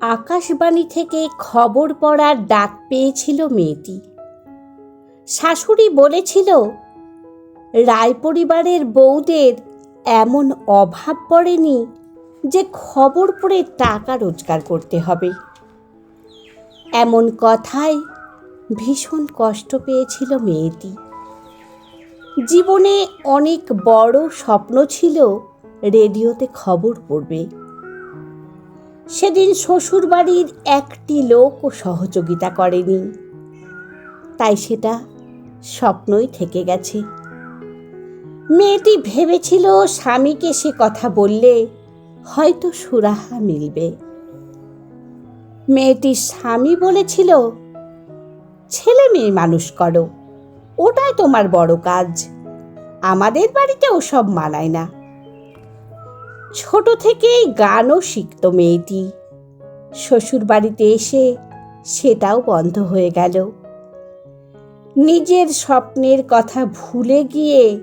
আকাশবাণী থেকে খবর পড়ার ডাক পেয়েছিল মেয়েটি। শাশুড়ি বলেছিল, রায় পরিবারের বউদের এমন অভাব পড়েনি যে খবর পড়ে টাকা রোজগার করতে হবে। এমন কথায় ভীষণ কষ্ট পেয়েছিল মেয়েটি। জীবনে অনেক বড় স্বপ্ন ছিল রেডিওতে খবর পড়বে। সেদিন শ্বশুরবাড়ির একটি লোকও সহযোগিতা করেনি। তাই সেটা স্বপ্নই থেকে গেছে। মেয়েটি ভেবেছিল স্বামীকে সে কথা বললে হয়তো সুরাহা মিলবে। মেয়েটির স্বামী বলেছিল, ছেলে মেয়ে মানুষ করো, ওটাই তোমার বড় কাজ। আমাদের বাড়িতে ওসব মানায় না। ছোট থেকেই গানও শিখত মেয়েটি। শ্বশুর বাড়িতে এসে সেটাও বন্ধ হয়ে গেল। নিজের স্বপ্নের কথা ভুলে গিয়ে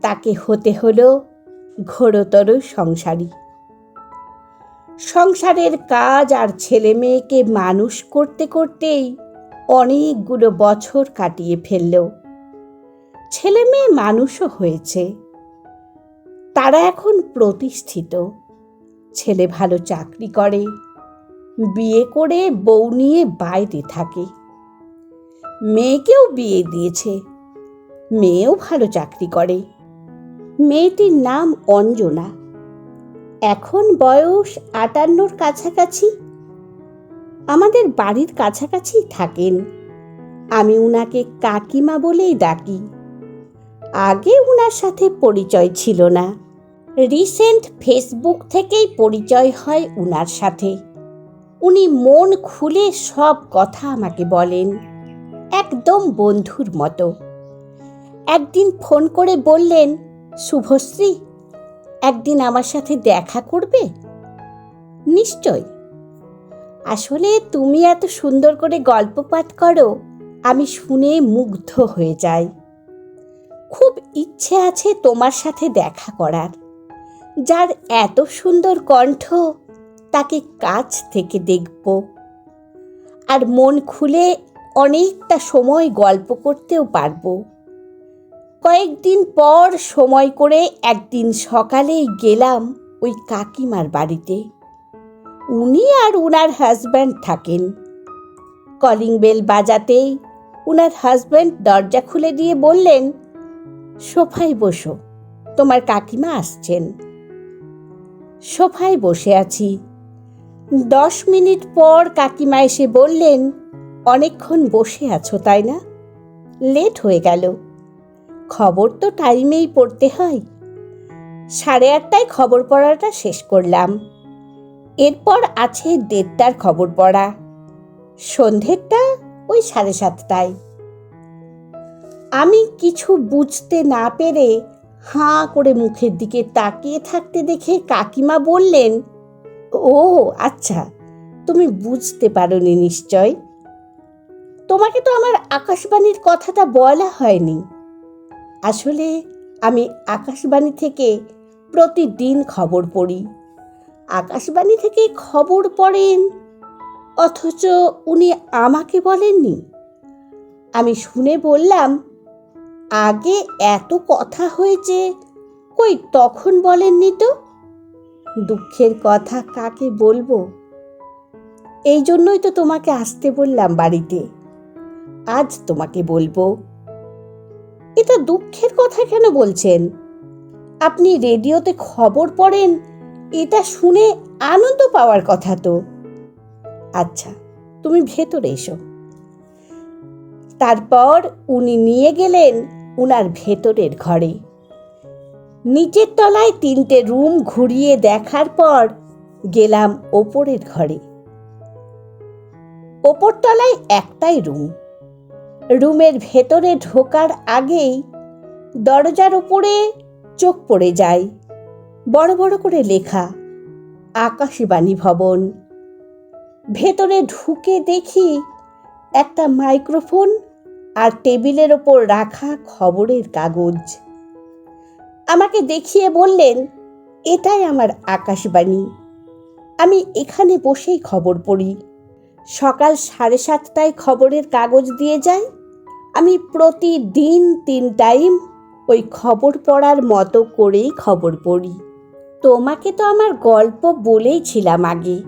তাকে হতে হলো ঘোরতর সংসারী। সংসারের কাজ আর ছেলে মেয়েকে মানুষ করতে করতেই অনেকগুলো বছর কাটিয়ে ফেলল। ছেলে মেয়ে মানুষও হয়েছে। তারা এখন প্রতিষ্ঠিত। ছেলে ভালো চাকরি করে, বিয়ে করে বউ নিয়ে বাইরে থাকে। মেয়েকেও বিয়ে দিয়েছে, মেয়েও ভালো চাকরি করে। মেয়েটির নাম অঞ্জনা। এখন বয়স আটান্নর কাছাকাছি। আমাদের বাড়ির কাছাকাছি থাকেন। আমি উনাকে কাকিমা বলেই ডাকি। আগে উনার সাথে পরিচয় ছিল না। রিসেন্ট ফেসবুক থেকেই পরিচয় হয় উনার সাথে। উনি মন খুলে সব কথা আমাকে বলেন। একদম বন্ধুর মতো। একদিন ফোন করে বললেন, শুভশ্রী, একদিন আমার সাথে দেখা করবে? নিশ্চয়। আসলে তুমি এত সুন্দর করে গল্প পাঠ করো, আমি শুনে মুগ্ধ হয়ে যাই। খুব ইচ্ছে আছে তোমার সাথে দেখা করার। যার এত সুন্দর কণ্ঠ তাকে কাছ থেকে দেখব। আর মন খুলে অনেকটা সময় গল্প করতেও পারব। কয়েকদিন পর সময় করে একদিন সকালেই গেলাম ওই কাকিমার বাড়িতে। উনি আর উনার হাজব্যান্ড থাকেন। কলিং বেল বাজাতেই উনার হাজব্যান্ড দরজা খুলে দিয়ে বললেন, সোফায় বসো, তোমার কাকিমা আসছেন। সোফায় বসে আছি। দশ মিনিট পর কাকিমা এসে বললেন, অনেকক্ষণ বসে আছো, তাই না? লেট হয়ে গেল। খবর তো টাইমেই পড়তে হয়। সাড়ে আটটায় খবর পড়াটা শেষ করলাম। এরপর আছে দেড়টার খবর পড়া। সন্ধ্যেরটা ওই সাড়ে সাতটায়। আমি কিছু বুঝতে না পেরে হাঁ করে মুখের দিকে তাকিয়ে থাকতে দেখে কাকিমা বললেন, ও আচ্ছা তুমি বুঝতে পারোনি নিশ্চয়। তোমাকে তো আমার আকাশবাণীর কথাটা বলা হয়নি। আসলে আমি আকাশবাণী থেকে প্রতিদিন খবর পড়ি। আকাশবাণী থেকে খবর পড়েন, অথচ উনি আমাকে বলেননি। আমি শুনে বললাম আগে এত কথা হয়েছে, কই তখন বলেননি তো? দুঃখের কথা কাকে বলব? এই জন্যই তো তোমাকে আসতে বললাম বাড়িতে। আজ তোমাকে বলব। এটা দুঃখের কথা কেন বলছেন? আপনি রেডিওতে খবর পড়েন, এটা শুনে আনন্দ পাওয়ার কথা তো। আচ্ছা তুমি ভেতরে এসো। তারপর উনি নিয়ে গেলেন উনার ভেতরের ঘরে। নিচের তলায় তিনটে রুম ঘুরিয়ে দেখার পর গেলাম ওপরের ঘরে। ওপর তলায় একটাই রুম। রুমের ভেতরে ঢোকার আগেই দরজার ওপরে চোখ পড়ে যায়। বড় বড় করে লেখা, আকাশবাণী ভবন। ভেতরে ঢুকে দেখি একটা মাইক্রোফোন আর টেবিলের ওপর রাখা খবরের কাগজ। আমাকে দেখিয়ে বললেন, এটাই আমার আকাশবাণী। আমি এখানে বসেই খবর পড়ি। সকাল সাড়ে সাতটায় খবরের কাগজ দিয়ে যায় আমি প্রতিদিন তিন টাইম ওই খবর পড়ার মতো করেই খবর পড়ি। তোমাকে তো আমার গল্প বলেইছিলাম আগে।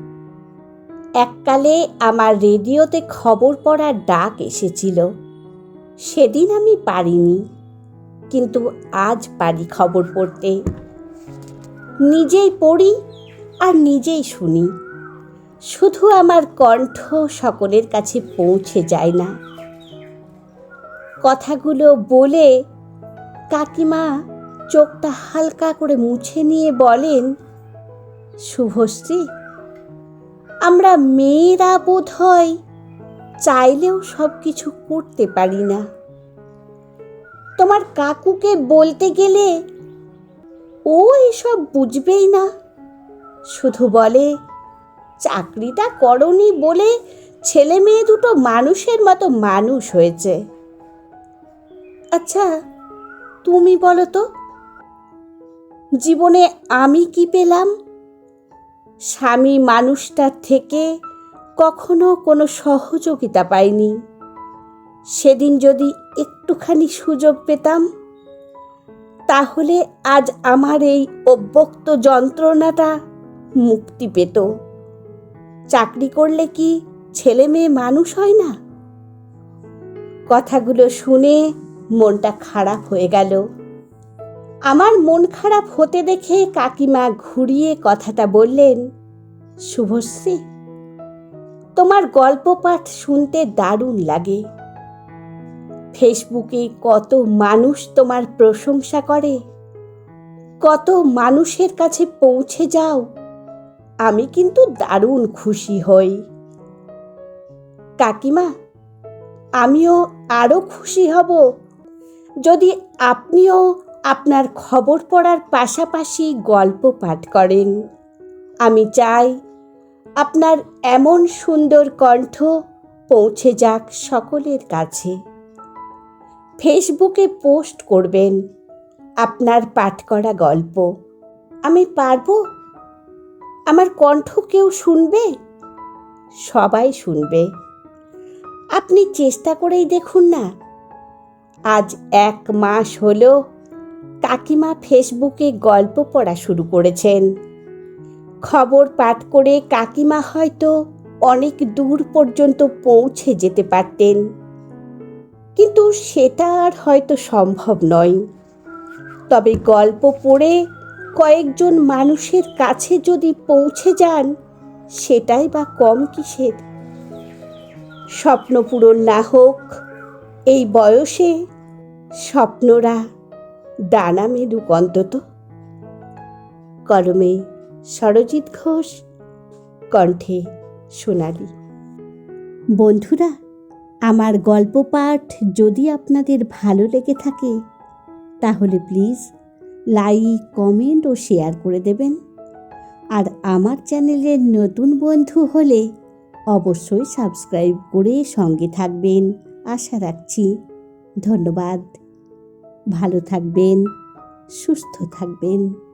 এককালে আমার রেডিওতে খবর পড়ার ডাক এসেছিল। সেদিন আমি পারিনি, কিন্তু আজ পারি খবর পড়তে। নিজেই পড়ি আর নিজেই শুনি। শুধু আমার কণ্ঠ সকলের কাছে পৌঁছে যায় না। কথাগুলো বলে কাকিমা চোখটা হালকা করে মুছে নিয়ে বলেন, শুভশ্রী, আমরা মেয়েরা বোধ হয় চাইলেও সব কিছু করতে পারি না। তোমার কাকুকে বলতে গেলে ও এসব বুঝবেই না। শুধু বলে, চাকরিটা করনি বলে ছেলে মেয়ে দুটো মানুষের মতো মানুষ হয়েছে। আচ্ছা তুমি বলো তো, জীবনে আমি কি পেলাম? স্বামী মানুষটার থেকে কখনো কোনো সহযোগিতা পাইনি। সেদিন যদি একটুখানি সুযোগ পেতাম, তাহলে আজ আমার এই অব্যক্ত যন্ত্রণাটা মুক্তি পেত। চাকরি করলে কি ছেলে মেয়ে মানুষ হয় না? কথাগুলো শুনে মনটা খারাপ হয়ে গেল। আমার মন খারাপ হতে দেখে কাকিমা ঘুরিয়ে কথাটা বললেন, শুভশ্রী তোমার গল্প পাঠ শুনতে দারুণ লাগে। ফেসবুকে কত মানুষ তোমার প্রশংসা করে। কত মানুষের কাছে পৌঁছে যাও। আমি কিন্তু দারুণ খুশি হই। কাকিমা, আমিও আরও খুশি হব। যদি আপনিও আপনার খবর পড়ার পাশাপাশি গল্প পাঠ করেন, আমি চাই আপনার এমন সুন্দর কণ্ঠ পৌঁছে যাক সকলের কাছে। ফেসবুকে পোস্ট করবেন আপনার পাঠ করা গল্প। আমি পারব? আমার কণ্ঠ কেউ শুনবে? সবাই শুনবে। আপনি চেষ্টা করেই দেখুন না। আজ এক মাস হলো কাকিমা ফেসবুকে গল্প পড়া শুরু করেছেন। খবর পাঠ করে কাকিমা হয়তো অনেক দূর পর্যন্ত পৌঁছে যেতে পারতেন। কিন্তু সেটা আর হয়তো সম্ভব নয়। তবে গল্প পড়ে কয়েকজন মানুষের কাছে যদি পৌঁছে যান, সেটাই বা কম কিসের। স্বপ্ন পূরণ না হোক, এই বয়সে স্বপ্নরা ডানা মেলুক অন্তত। কলমে সরজিৎ ঘোষ, কণ্ঠে সোনালি। বন্ধুরা, আমার গল্প পাঠ যদি আপনাদের ভালো লেগে থাকে, তাহলে প্লিজ লাইক, কমেন্ট ও শেয়ার করে দেবেন। আর আমার চ্যানেলের নতুন বন্ধু হলে অবশ্যই সাবস্ক্রাইব করে সঙ্গে থাকবেন। আশা রাখছি। ধন্যবাদ। ভালো থাকবেন, সুস্থ থাকবেন।